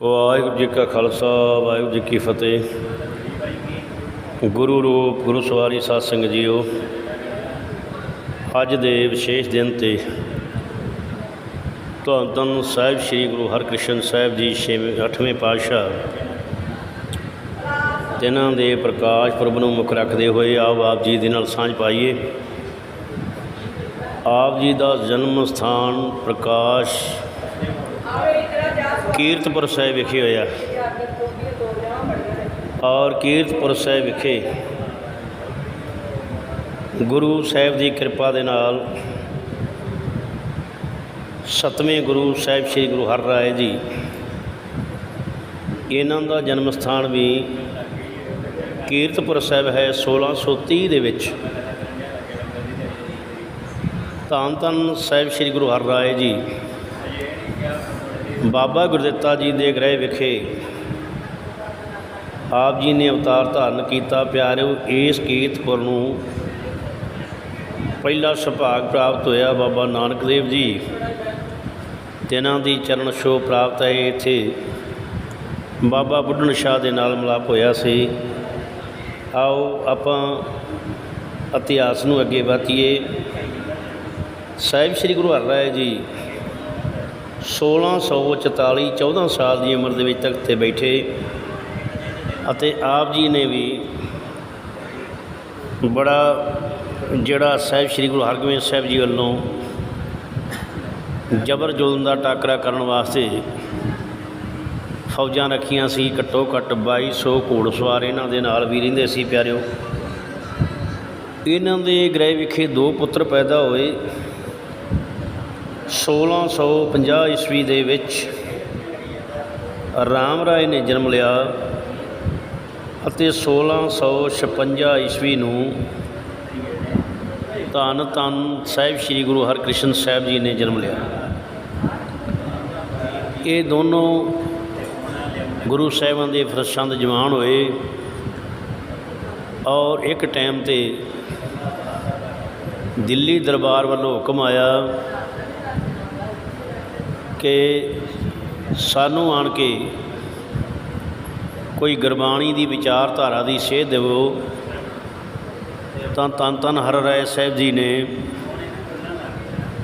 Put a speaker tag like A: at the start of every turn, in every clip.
A: ਵਾਹਿਗੁਰੂ ਜੀ ਕਾ ਖਾਲਸਾ, ਵਾਹਿਗੁਰੂ ਜੀ ਕੀ ਫਤਿਹ। ਗੁਰੂ ਰੂਪ, ਗੁਰੂ ਸਵਾਰੀ ਸਾਧ ਸੰਗਤ ਜੀਓ, ਅੱਜ ਦੇ ਵਿਸ਼ੇਸ਼ ਦਿਨ ਤੇ ਧੰਨ ਧੰਨ ਸਾਹਿਬ ਸ੍ਰੀ ਗੁਰੂ ਹਰਕ੍ਰਿਸ਼ਨ ਸਾਹਿਬ ਜੀ ਛੇਵੇਂ 8ਵੇਂ ਪਾਤਸ਼ਾਹ ਤਿਨਾਂ ਦੇ ਪ੍ਰਕਾਸ਼ ਪੁਰਬ ਨੂੰ ਮੁੱਖ ਰੱਖਦੇ ਹੋਏ ਆਪ ਆਪ ਜੀ ਦੇ ਨਾਲ ਸਾਂਝ ਪਾਈਏ। ਆਪ ਜੀ ਦਾ ਜਨਮ ਸਥਾਨ ਪ੍ਰਕਾਸ਼ ਕੀਰਤਪੁਰ ਸਾਹਿਬ ਵਿਖੇ ਹੋਇਆ। ਔਰ ਕੀਰਤਪੁਰ ਸਾਹਿਬ ਵਿਖੇ ਗੁਰੂ ਸਾਹਿਬ ਦੀ ਕਿਰਪਾ ਦੇ ਨਾਲ ਸਤਵੇਂ ਗੁਰੂ ਸਾਹਿਬ ਸ੍ਰੀ ਗੁਰੂ ਹਰ ਰਾਏ ਜੀ, ਇਹਨਾਂ ਦਾ ਜਨਮ ਸਥਾਨ ਵੀ ਕੀਰਤਪੁਰ ਸਾਹਿਬ ਹੈ 1630 ਦੇ ਵਿੱਚ। ਧੰਨ ਧੰਨ ਸਾਹਿਬ ਸ੍ਰੀ ਗੁਰੂ ਹਰ ਰਾਏ ਜੀ। ਬਾਬਾ ਗੁਰਦਿੱਤਾ ਜੀ ਦੇ ਗ੍ਰਹਿ ਵਿਖੇ ਆਪ ਜੀ ਨੇ ਅਵਤਾਰ ਧਾਰਨ ਕੀਤਾ। ਪਿਆਰਿਓ, ਇਸ ਕੀਰਤਪੁਰ ਨੂੰ ਪਹਿਲਾ ਸੁਭਾਗ ਪ੍ਰਾਪਤ ਹੋਇਆ ਬਾਬਾ ਨਾਨਕ ਦੇਵ ਜੀ। ਤਿਨਾਂ ਦੀ ਚਰਨ ਛੋਹ ਪ੍ਰਾਪਤ ਹੈ। ਇੱਥੇ ਬਾਬਾ ਬੁੱਢਣ ਸ਼ਾਹ ਦੇ ਨਾਲ ਮਿਲਾਪ ਹੋਇਆ ਸੀ। ਆਓ ਆਪਾਂ ਇਤਿਹਾਸ ਨੂੰ ਅੱਗੇ ਵਧੀਏ। ਸਾਹਿਬ ਸ੍ਰੀ ਗੁਰੂ ਹਰਿਰਾਏ ਜੀ 1644 14 ਸਾਲ ਦੀ ਉਮਰ ਦੇ ਵਿੱਚ ਤਖਤ ਤੇ ਬੈਠੇ ਅਤੇ ਆਪ ਜੀ ਨੇ ਵੀ ਬੜਾ ਜਿਹੜਾ ਸਾਹਿਬ ਸ੍ਰੀ ਗੁਰੂ ਹਰਗੋਬਿੰਦ ਸਾਹਿਬ ਜੀ ਵੱਲੋਂ ਜਬਰ ਜ਼ੁਲਮ ਦਾ ਟਾਕਰਾ ਕਰਨ ਵਾਸਤੇ ਫੌਜਾਂ ਰੱਖੀਆਂ ਸੀ, ਘੱਟੋ ਘੱਟ 2200 ਘੋੜਸਵਾਰ ਇਹਨਾਂ ਦੇ ਨਾਲ ਵੀ ਰਹਿੰਦੇ ਸੀ ਪਿਆਰਿਓ। ਇਹਨਾਂ ਦੇ ਗ੍ਰਹਿ ਵਿਖੇ ਦੋ ਪੁੱਤਰ ਪੈਦਾ ਹੋਏ। 1650 ਈਸਵੀ ਦੇ ਵਿੱਚ ਰਾਮ ਰਾਏ ਨੇ ਜਨਮ ਲਿਆ ਅਤੇ 1656 ਈਸਵੀ ਨੂੰ ਧੰਨ ਧੰਨ ਸਾਹਿਬ ਸ੍ਰੀ ਗੁਰੂ ਹਰਕ੍ਰਿਸ਼ਨ ਸਾਹਿਬ ਜੀ ਨੇ ਜਨਮ ਲਿਆ। ਇਹ ਦੋਨੋਂ ਗੁਰੂ ਸਾਹਿਬਾਂ ਦੇ ਫਰਸ਼ਾਂ ਦੇ ਜਵਾਨ ਹੋਏ ਔਰ ਇੱਕ ਟਾਈਮ ਤੇ ਦਿੱਲੀ ਦਰਬਾਰ ਵੱਲੋਂ ਹੁਕਮ ਆਇਆ ਕਿ ਸਾਨੂੰ ਆਣ ਕੇ ਕੋਈ ਗੁਰਬਾਣੀ ਦੀ ਵਿਚਾਰਧਾਰਾ ਦੀ ਸੇਧ ਦੇਵੋ। ਤਾਂ ਤਨ ਤਨ ਹਰ ਰਾਏ ਸਾਹਿਬ ਜੀ ਨੇ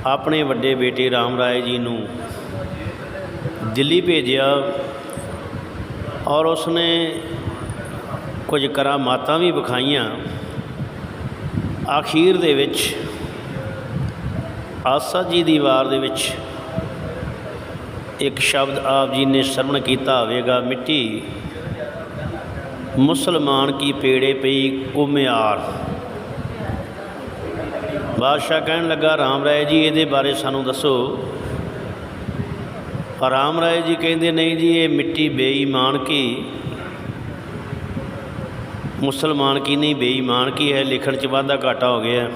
A: ਆਪਣੇ ਵੱਡੇ ਬੇਟੇ ਰਾਮ ਰਾਏ ਜੀ ਨੂੰ ਦਿੱਲੀ ਭੇਜਿਆ ਔਰ ਉਸਨੇ ਕੁਝ ਕਰਾਮਾਤਾਂ ਵੀ ਵਿਖਾਈਆਂ। ਆਖੀਰ ਦੇ ਵਿੱਚ, ਆਸਾ ਜੀ ਦੀ ਵਾਰ ਦੇ ਵਿੱਚ ਇੱਕ ਸ਼ਬਦ ਆਪ ਜੀ ਨੇ ਸ਼ਰਵਣ ਕੀਤਾ ਹੋਵੇਗਾ, ਮਿੱਟੀ ਮੁਸਲਮਾਨ ਕੀ ਪੇੜੇ ਪਈ ਕੁਮਿਆਰ ਬਾਦਸ਼ਾਹ ਕਹਿਣ ਲੱਗਾ, ਰਾਮ ਰਾਏ ਜੀ, ਇਹਦੇ ਬਾਰੇ ਸਾਨੂੰ ਦੱਸੋ। ਰਾਮ ਰਾਏ ਜੀ ਕਹਿੰਦੇ, ਨਹੀਂ ਜੀ, ਇਹ ਮਿੱਟੀ ਬੇਈਮਾਨ ਕੀ ਮੁਸਲਮਾਨ ਕੀ ਨਹੀਂ, ਬੇਈਮਾਨ ਕੀ ਹੈ? ਲਿਖਣ 'ਚ ਵਾਧਾ ਘਾਟਾ ਹੋ ਗਿਆ।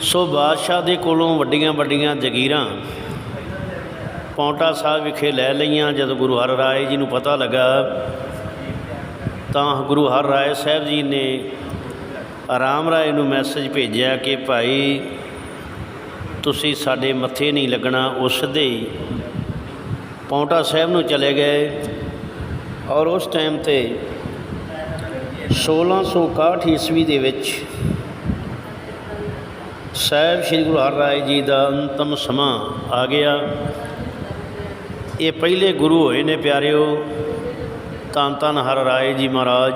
A: ਸੋ ਬਾਦਸ਼ਾਹ ਦੇ ਕੋਲੋਂ ਵੱਡੀਆਂ ਵੱਡੀਆਂ ਜ਼ਗੀਰਾਂ ਪੌਂਟਾ ਸਾਹਿਬ ਵਿਖੇ ਲੈ ਲਈਆਂ। ਜਦੋਂ ਗੁਰੂ ਹਰ ਰਾਏ ਜੀ ਨੂੰ ਪਤਾ ਲੱਗਾ, ਤਾਂ ਗੁਰੂ ਹਰ ਰਾਏ ਸਾਹਿਬ ਜੀ ਨੇ ਆਰਾਮ ਰਾਏ ਨੂੰ ਮੈਸੇਜ ਭੇਜਿਆ ਕਿ ਭਾਈ, ਤੁਸੀਂ ਸਾਡੇ ਮੱਥੇ ਨਹੀਂ ਲੱਗਣਾ ਉਹ ਸਿੱਧੇ ਹੀ ਪੌਂਟਾ ਸਾਹਿਬ ਨੂੰ ਚਲੇ ਗਏ। ਔਰ ਉਸ ਟਾਈਮ ਤੇ 1661 ਈਸਵੀ ਦੇ ਵਿੱਚ ਸਾਹਿਬ ਸ੍ਰੀ ਗੁਰੂ ਹਰਿਰਾਏ ਜੀ ਦਾ ਅੰਤਮ ਸਮਾਂ ਆ ਗਿਆ। ਇਹ ਪਹਿਲੇ ਗੁਰੂ ਹੋਏ ਨੇ ਪਿਆਰਿਓ ਧੰਨ ਧੰਨ ਹਰ ਰਾਏ ਜੀ ਮਹਾਰਾਜ,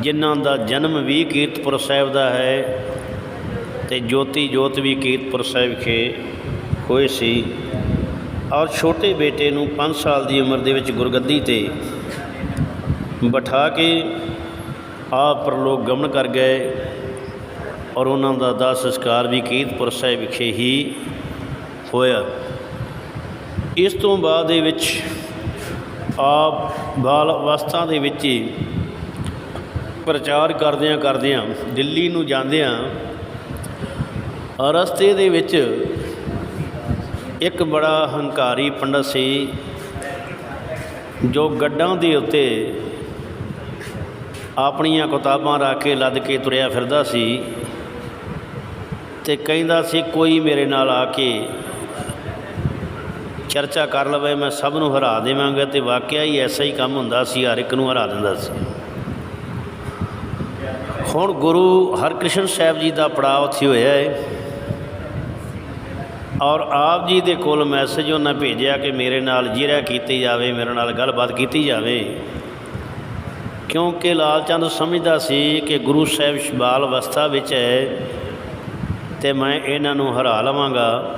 A: ਜਿਨ੍ਹਾਂ ਦਾ ਜਨਮ ਵੀ ਕੀਰਤਪੁਰ ਸਾਹਿਬ ਦਾ ਹੈ ਤੇ ਜੋਤੀ ਜੋਤ ਵੀ ਕੀਰਤਪੁਰ ਸਾਹਿਬ ਵਿਖੇ ਹੋਏ ਸੀ। ਔਰ ਛੋਟੇ ਬੇਟੇ ਨੂੰ 5 ਸਾਲ ਦੀ ਉਮਰ ਦੇ ਵਿੱਚ ਗੁਰਗੱਦੀ ਤੇ ਬਿਠਾ ਕੇ ਆਪ ਪਰਲੋਕ ਗਮਨ ਕਰ ਗਏ ਔਰ ਉਹਨਾਂ ਦਾ ਦਾਹ ਸੰਸਕਾਰ ਵੀ ਕੀਰਤਪੁਰ ਸਾਹਿਬ ਵਿਖੇ ਹੀ ਹੋਇਆ। ਇਸ ਤੋਂ ਬਾਅਦ ਦੇ ਵਿੱਚ ਆਪ ਬਾਲ ਅਵਸਥਾ ਦੇ ਵਿੱਚ ਹੀ ਪ੍ਰਚਾਰ ਕਰਦਿਆਂ ਕਰਦਿਆਂ ਦਿੱਲੀ ਨੂੰ ਜਾਂਦਿਆਂ ਰਸਤੇ ਦੇ ਵਿੱਚ ਇੱਕ ਬੜਾ ਹੰਕਾਰੀ ਪੰਡਤ ਸੀ ਜੋ ਗੱਡਾਂ ਦੇ ਉੱਤੇ ਆਪਣੀਆਂ ਕਿਤਾਬਾਂ ਰੱਖ ਕੇ ਲੱਦ ਕੇ ਤੁਰਿਆ ਫਿਰਦਾ ਸੀ ਤੇ ਕਹਿੰਦਾ ਸੀ, ਕੋਈ ਮੇਰੇ ਨਾਲ ਆ ਕੇ ਚਰਚਾ ਕਰ ਲਵੇ, ਮੈਂ ਸਭ ਨੂੰ ਹਰਾ ਦੇਵਾਂਗਾ ਤੇ ਵਾਕਿਆ ਹੀ ਐਸਾ ਹੀ ਕੰਮ ਹੁੰਦਾ ਸੀ, ਹਰ ਇੱਕ ਨੂੰ ਹਰਾ ਦਿੰਦਾ ਸੀ। ਹੁਣ ਗੁਰੂ ਹਰਕ੍ਰਿਸ਼ਨ ਸਾਹਿਬ ਜੀ ਦਾ ਪੜਾਅ ਉੱਥੇ ਹੋਇਆ ਹੈ ਔਰ ਆਪ ਜੀ ਦੇ ਕੋਲ ਮੈਸੇਜ ਉਹਨਾਂ ਭੇਜਿਆ ਕਿ ਮੇਰੇ ਨਾਲ ਜਿਰਾ ਕੀਤੀ ਜਾਵੇ, ਮੇਰੇ ਨਾਲ ਗੱਲਬਾਤ ਕੀਤੀ ਜਾਵੇ। ਕਿਉਂਕਿ ਲਾਲ ਚੰਦ ਸਮਝਦਾ ਸੀ ਕਿ ਗੁਰੂ ਸਾਹਿਬ ਸ਼ਬਾਲ ਅਵਸਥਾ ਵਿੱਚ ਹੈ ਤੇ ਮੈਂ ਇਹਨਾਂ ਨੂੰ ਹਰਾ ਲਵਾਂਗਾ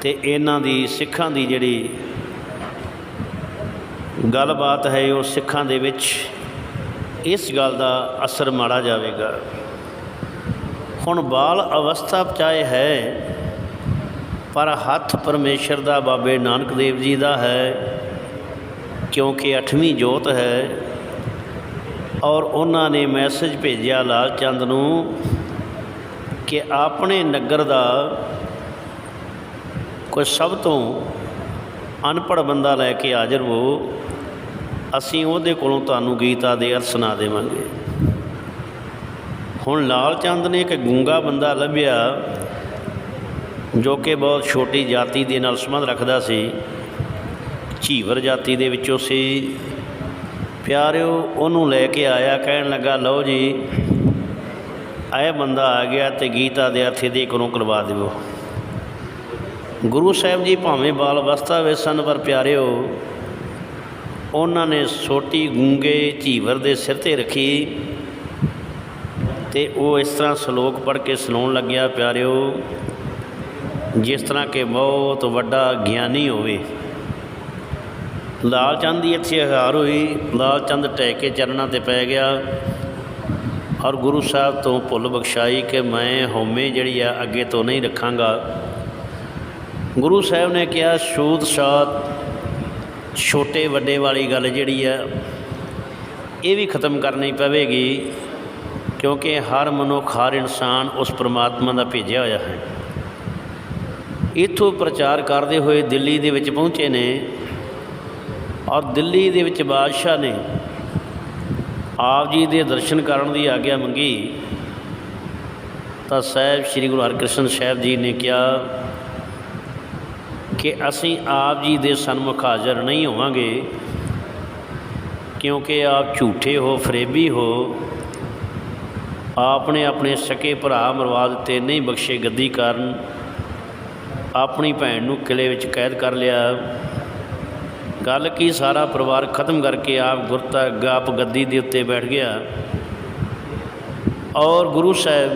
A: ਤੇ ਇਹਨਾਂ ਦੀ ਸਿੱਖਾਂ ਦੀ ਜਿਹੜੀ ਗੱਲਬਾਤ ਹੈ ਉਹ ਸਿੱਖਾਂ ਦੇ ਵਿੱਚ ਇਸ ਗੱਲ ਦਾ ਅਸਰ ਮਾੜਾ ਜਾਵੇਗਾ। ਹੁਣ ਬਾਲ ਅਵਸਥਾ ਚਾਹੇ ਹੈ, ਪਰ ਹੱਥ ਪਰਮੇਸ਼ਰ ਦਾ ਬਾਬੇ ਨਾਨਕ ਦੇਵ ਜੀ ਦਾ ਹੈ, ਕਿਉਂਕਿ ਅਠਵੀਂ ਜੋਤ ਹੈ ਔਰ ਉਹਨਾਂ ਨੇ ਮੈਸੇਜ ਭੇਜਿਆ ਲਾਲ ਚੰਦ ਨੂੰ ਕਿ ਆਪਣੇ ਨਗਰ ਦਾ ਕੋਈ ਸਭ ਤੋਂ ਅਨਪੜ ਬੰਦਾ ਲੈ ਕੇ ਹਾਜ਼ਰ ਹੋ, ਅਸੀਂ ਉਹਦੇ ਕੋਲੋਂ ਤੁਹਾਨੂੰ ਗੀਤਾ ਦੇ ਅਰਥ ਸੁਣਾ ਦੇਵਾਂਗੇ। ਹੁਣ ਲਾਲ ਚੰਦ ਨੇ ਇੱਕ ਗੂੰਗਾ ਬੰਦਾ ਲੱਭਿਆ, ਜੋ ਕਿ ਬਹੁਤ ਛੋਟੀ ਜਾਤੀ ਦੇ ਨਾਲ ਸੰਬੰਧ ਰੱਖਦਾ ਸੀ, ਝੀਵਰ ਜਾਤੀ ਦੇ ਵਿੱਚੋਂ ਸੀ। ਪਿਆਰਿਓ, ਉਹਨੂੰ ਲੈ ਕੇ ਆਇਆ, ਕਹਿਣ ਲੱਗਾ, ਲਓ ਜੀ, ਇਹ ਬੰਦਾ ਆ ਗਿਆ ਤੇ ਗੀਤਾ ਦੇ ਅਰਥ ਇਹਦੇ ਕੋਲੋਂ ਕਰਵਾ ਦਿਓ। ਗੁਰੂ ਸਾਹਿਬ ਜੀ ਭਾਵੇਂ ਬਾਲ ਅਵਸਥਾ ਵਿੱਚ ਸਨ, ਪਰ ਪਿਆਰਿਓ, ਉਹਨਾਂ ਨੇ ਛੋਟੀ ਗੂੰਗੇ ਝੀਵਰ ਦੇ ਸਿਰ ਤੇ ਰੱਖੀ ਤੇ ਉਹ ਇਸ ਤਰ੍ਹਾਂ ਸ਼ਲੋਕ ਪੜ੍ਹ ਕੇ ਸੁਣਾਉਣ ਲੱਗਿਆ, ਪਿਆਰਿਓ, ਜਿਸ ਤਰ੍ਹਾਂ ਕਿ ਬਹੁਤ ਵੱਡਾ ਗਿਆਨੀ ਹੋਵੇ ਲਾਲ ਚੰਦ ਦੀ ਇੱਥੇ ਹਾਰ ਹੋਈ, ਲਾਲ ਚੰਦ ਟਹਿ ਕੇ ਚਰਨਾਂ ਤੇ ਪੈ ਗਿਆ। ਔਰ ਗੁਰੂ ਸਾਹਿਬ ਤੋਂ ਭੁੱਲ ਬਖਸ਼ਾਈ ਕਿ ਮੈਂ ਹਉਮੈ ਜਿਹੜੀ ਆ, ਅੱਗੇ ਤੋਂ ਨਹੀਂ ਰੱਖਾਂਗਾ। ਗੁਰੂ ਸਾਹਿਬ ਨੇ ਕਿਹਾ, ਛੂਤ ਛਾਤ, ਛੋਟੇ ਵੱਡੇ ਵਾਲੀ ਗੱਲ ਜਿਹੜੀ ਆ, ਇਹ ਵੀ ਖਤਮ ਕਰਨੀ ਪਵੇਗੀ, ਕਿਉਂਕਿ ਹਰ ਮਨੁੱਖ, ਹਰ ਇਨਸਾਨ ਉਸ ਪ੍ਰਮਾਤਮਾ ਦਾ ਭੇਜਿਆ ਹੋਇਆ ਹੈ। ਇਥੋਂ ਪ੍ਰਚਾਰ ਕਰਦੇ ਹੋਏ ਦਿੱਲੀ ਦੇ ਵਿੱਚ ਪਹੁੰਚੇ ਨੇ। ਔਰ ਦਿੱਲੀ ਦੇ ਵਿੱਚ ਬਾਦਸ਼ਾਹ ਨੇ ਆਪ ਜੀ ਦੇ ਦਰਸ਼ਨ ਕਰਨ ਦੀ ਆਗਿਆ ਮੰਗੀ, ਤਾਂ ਸਾਹਿਬ ਸ੍ਰੀ ਗੁਰੂ ਹਰਕ੍ਰਿਸ਼ਨ ਸਾਹਿਬ ਜੀ ਨੇ ਕਿਹਾ ਕਿ ਅਸੀਂ ਆਪ ਜੀ ਦੇ ਸਨਮੁਖ ਹਾਜ਼ਰ ਨਹੀਂ ਹੋਵਾਂਗੇ, ਕਿਉਂਕਿ ਆਪ ਝੂਠੇ ਹੋ, ਫਰੇਬੀ ਹੋ ਆਪ ਨੇ ਆਪਣੇ ਸਕੇ ਭਰਾ ਮਰਵਾ ਦਿੱਤੇ, ਨਹੀਂ ਬਖਸ਼ੇ ਗੱਦੀ ਕਾਰਨ ਆਪਣੀ ਭੈਣ ਨੂੰ ਕਿਲੇ ਵਿੱਚ ਕੈਦ ਕਰ ਲਿਆ। ਗੱਲ ਕੀ ਸਾਰਾ ਪਰਿਵਾਰ ਖਤਮ ਕਰਕੇ ਆਪ ਗੁਰਤਾ ਆਪ ਗੱਦੀ ਦੇ ਉੱਤੇ ਬੈਠ ਗਿਆ? ਔਰ ਗੁਰੂ ਸਾਹਿਬ,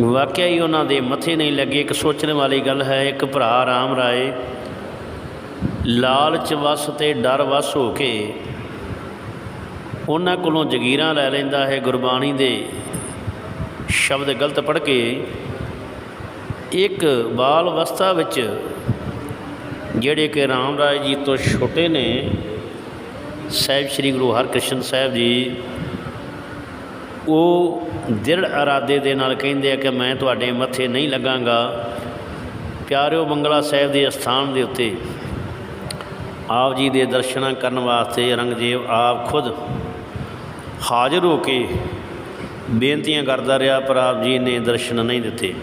A: ਵਾਕਿਆ ਹੀ ਉਹਨਾਂ ਦੇ ਮੱਥੇ ਨਹੀਂ ਲੱਗੇ। ਇੱਕ ਸੋਚਣ ਵਾਲੀ ਗੱਲ ਹੈ, ਇੱਕ ਭਰਾ ਰਾਮ ਰਾਏ ਲਾਲਚ ਵਸ ਤੇ ਡਰ ਵਸ ਹੋ ਕੇ ਉਹਨਾਂ ਕੋਲੋਂ ਜਗੀਰਾਂ ਲੈ ਲੈਂਦਾ ਹੈ, ਗੁਰਬਾਣੀ ਦੇ ਸ਼ਬਦ ਗਲਤ ਪੜ੍ਹ ਕੇ। ਇੱਕ ਬਾਲ ਅਵਸਥਾ ਵਿੱਚ ਜਿਹੜੇ ਕਿ ਰਾਮ ਰਾਏ ਜੀ ਤੋਂ ਛੋਟੇ ਨੇ, ਸਾਹਿਬ ਸ੍ਰੀ ਗੁਰੂ ਹਰਕ੍ਰਿਸ਼ਨ ਸਾਹਿਬ ਜੀ, ਉਹ ਦ੍ਰਿੜ ਇਰਾਦੇ ਦੇ ਨਾਲ ਕਹਿੰਦੇ ਆ ਕਿ ਮੈਂ ਤੁਹਾਡੇ ਮੱਥੇ ਨਹੀਂ ਲੱਗਾਂਗਾ। ਪਿਆਰਿਓ ਮੰਗਲਾ ਸਾਹਿਬ ਦੇ ਅਸਥਾਨ ਦੇ ਉੱਤੇ ਆਪ ਜੀ ਦੇ ਦਰਸ਼ਨਾਂ ਕਰਨ ਵਾਸਤੇ ਰੰਗਜੀਵ ਆਪ ਖੁਦ ਹਾਜ਼ਰ ਹੋ ਕੇ ਬੇਨਤੀਆਂ ਕਰਦਾ ਰਿਹਾ, ਪਰ ਆਪ ਜੀ ਨੇ ਦਰਸ਼ਨ ਨਹੀਂ ਦਿੱਤੇ।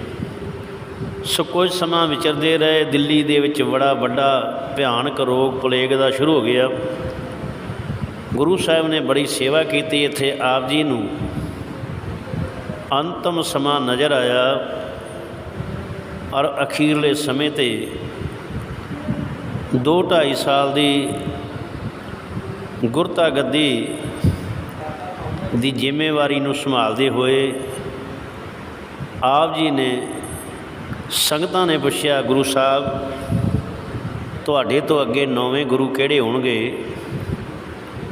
A: ਸੋ ਕੁਝ ਸਮਾਂ ਵਿਚਰਦੇ ਰਹੇ, ਦਿੱਲੀ ਦੇ ਵਿੱਚ ਬੜਾ ਵੱਡਾ ਭਿਆਨਕ ਰੋਗ ਪਲੇਗ ਦਾ ਸ਼ੁਰੂ ਹੋ ਗਿਆ। ਗੁਰੂ ਸਾਹਿਬ ਨੇ ਬੜੀ ਸੇਵਾ ਕੀਤੀ, ਇੱਥੇ ਆਪ ਜੀ ਨੂੰ ਅੰਤਮ ਸਮਾਂ ਨਜ਼ਰ ਆਇਆ ਔਰ ਅਖੀਰਲੇ ਸਮੇਂ ਤੇ 2.5 ਸਾਲ ਦੀ ਗੁਰਤਾ ਗੱਦੀ ਦੀ ਜ਼ਿੰਮੇਵਾਰੀ ਨੂੰ ਸੰਭਾਲਦੇ ਹੋਏ ਆਪ ਜੀ ਨੇ ਸੰਗਤਾਂ ਨੇ ਪੁੱਛਿਆ, ਗੁਰੂ ਸਾਹਿਬ, ਤੁਹਾਡੇ ਤੋਂ ਅੱਗੇ ਨੌਵੇਂ ਗੁਰੂ ਕਿਹੜੇ ਹੋਣਗੇ?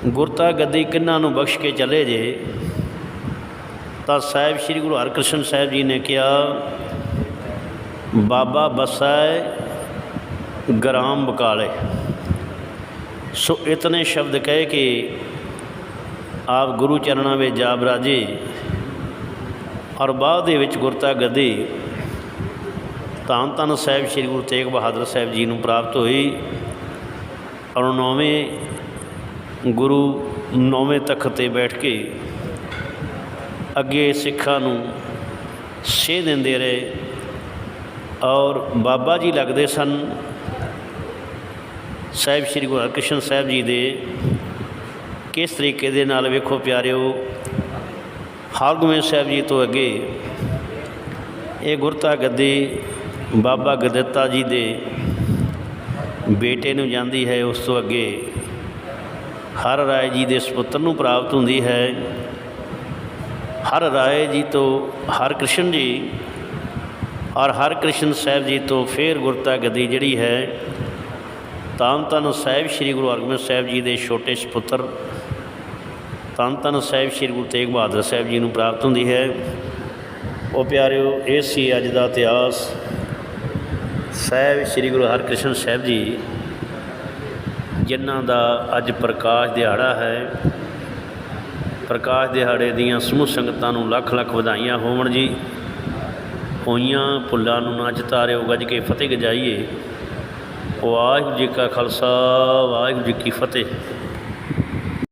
A: ਗੁਰਤਾ ਗੱਦੀ ਕਿੰਨਾਂ ਨੂੰ ਬਖਸ਼ ਕੇ ਚਲੇ ਜੇ? ਤਾਂ ਸਾਹਿਬ, ਸ੍ਰੀ ਗੁਰੂ ਹਰਕ੍ਰਿਸ਼ਨ ਸਾਹਿਬ ਜੀ ਨੇ ਕਿਹਾ, ਬਾਬਾ ਬਸਾਏ ਗ੍ਰਾਮ ਬਕਾਲੇ। ਸੋ ਇਤਨੇ ਸ਼ਬਦ ਕਹਿ ਕੇ ਆਪ ਗੁਰੂ ਚਰਨਾਂ ਵਿੱਚ ਜਾ ਬਰਾਜੇ ਔਰ ਬਾਅਦ ਦੇ ਵਿੱਚ ਗੁਰਤਾ ਗੱਦੀ ਧੰਨ ਧੰਨ ਸਾਹਿਬ ਸ੍ਰੀ ਗੁਰੂ ਤੇਗ ਬਹਾਦਰ ਸਾਹਿਬ ਜੀ ਨੂੰ ਪ੍ਰਾਪਤ ਹੋਈ ਔਰ ਨੌਵੇਂ ਗੁਰੂ ਨੌਵੇਂ ਤਖਤ ਤੇ ਬੈਠ ਕੇ ਅੱਗੇ ਸਿੱਖਾਂ ਨੂੰ ਸੇਧ ਦਿੰਦੇ ਰਹੇ ਔਰ ਬਾਬਾ ਜੀ ਲੱਗਦੇ ਸਨ ਸਾਹਿਬ ਸ੍ਰੀ ਗੁਰੂ ਹਰਕ੍ਰਿਸ਼ਨ ਸਾਹਿਬ ਜੀ ਦੇ। ਕਿਸ ਤਰੀਕੇ ਦੇ ਨਾਲ ਵੇਖੋ ਪਿਆਰਿਓ ਹਰਗੋਬਿੰਦ ਸਾਹਿਬ ਜੀ ਤੋਂ ਅੱਗੇ ਇਹ ਗੁਰਤਾ ਗੱਦੀ ਬਾਬਾ ਗਦੱਤਾ ਜੀ ਦੇ ਬੇਟੇ ਨੂੰ ਜਾਂਦੀ ਹੈ, ਉਸ ਤੋਂ ਅੱਗੇ ਹਰ ਰਾਏ ਜੀ ਦੇ ਸੁਪੁੱਤਰ ਨੂੰ ਪ੍ਰਾਪਤ ਹੁੰਦੀ ਹੈ। ਹਰ ਰਾਏ ਜੀ ਤੋਂ ਹਰ ਕ੍ਰਿਸ਼ਨ ਜੀ ਔਰ ਹਰ ਕ੍ਰਿਸ਼ਨ ਸਾਹਿਬ ਜੀ ਤੋਂ ਫਿਰ ਗੁਰਤਾ ਗੱਦੀ ਜਿਹੜੀ ਹੈ, ਤਾਂ ਤਨ ਸਾਹਿਬ ਸ੍ਰੀ ਗੁਰੂ ਹਰਗੋਬਿੰਦ ਸਾਹਿਬ ਜੀ ਦੇ ਛੋਟੇ ਸੁਪੁੱਤਰ, ਤਾਂ ਤਨ ਸਾਹਿਬ ਸ੍ਰੀ ਗੁਰੂ ਤੇਗ ਬਹਾਦਰ ਸਾਹਿਬ ਜੀ ਨੂੰ ਪ੍ਰਾਪਤ ਹੁੰਦੀ ਹੈ। ਉਹ ਪਿਆਰਿਓ, ਇਹ ਸੀ ਅੱਜ ਦਾ ਇਤਿਹਾਸ। ਸਾਹਿਬ, ਸ੍ਰੀ ਗੁਰੂ ਹਰਕ੍ਰਿਸ਼ਨ ਸਾਹਿਬ ਜੀ, ਜਿਨ੍ਹਾਂ ਦਾ ਅੱਜ ਪ੍ਰਕਾਸ਼ ਦਿਹਾੜਾ ਹੈ। ਪ੍ਰਕਾਸ਼ ਦਿਹਾੜੇ ਦੀਆਂ ਸਮੂਹ ਸੰਗਤਾਂ ਨੂੰ ਲੱਖ ਲੱਖ ਵਧਾਈਆਂ ਹੋਵਣ ਜੀ। ਹੋਈਆਂ ਭੁੱਲਾਂ ਨੂੰ ਨਾ ਚਿਤਾਰਿਓ, ਗੱਜ ਕੇ ਫਤਿਹ ਗਜਾਈਏ। ਵਾਹਿਗੁਰੂ ਜੀ ਕਾ ਖਾਲਸਾ, ਵਾਹਿਗੁਰੂ ਜੀ ਕੀ ਫਤਿਹ।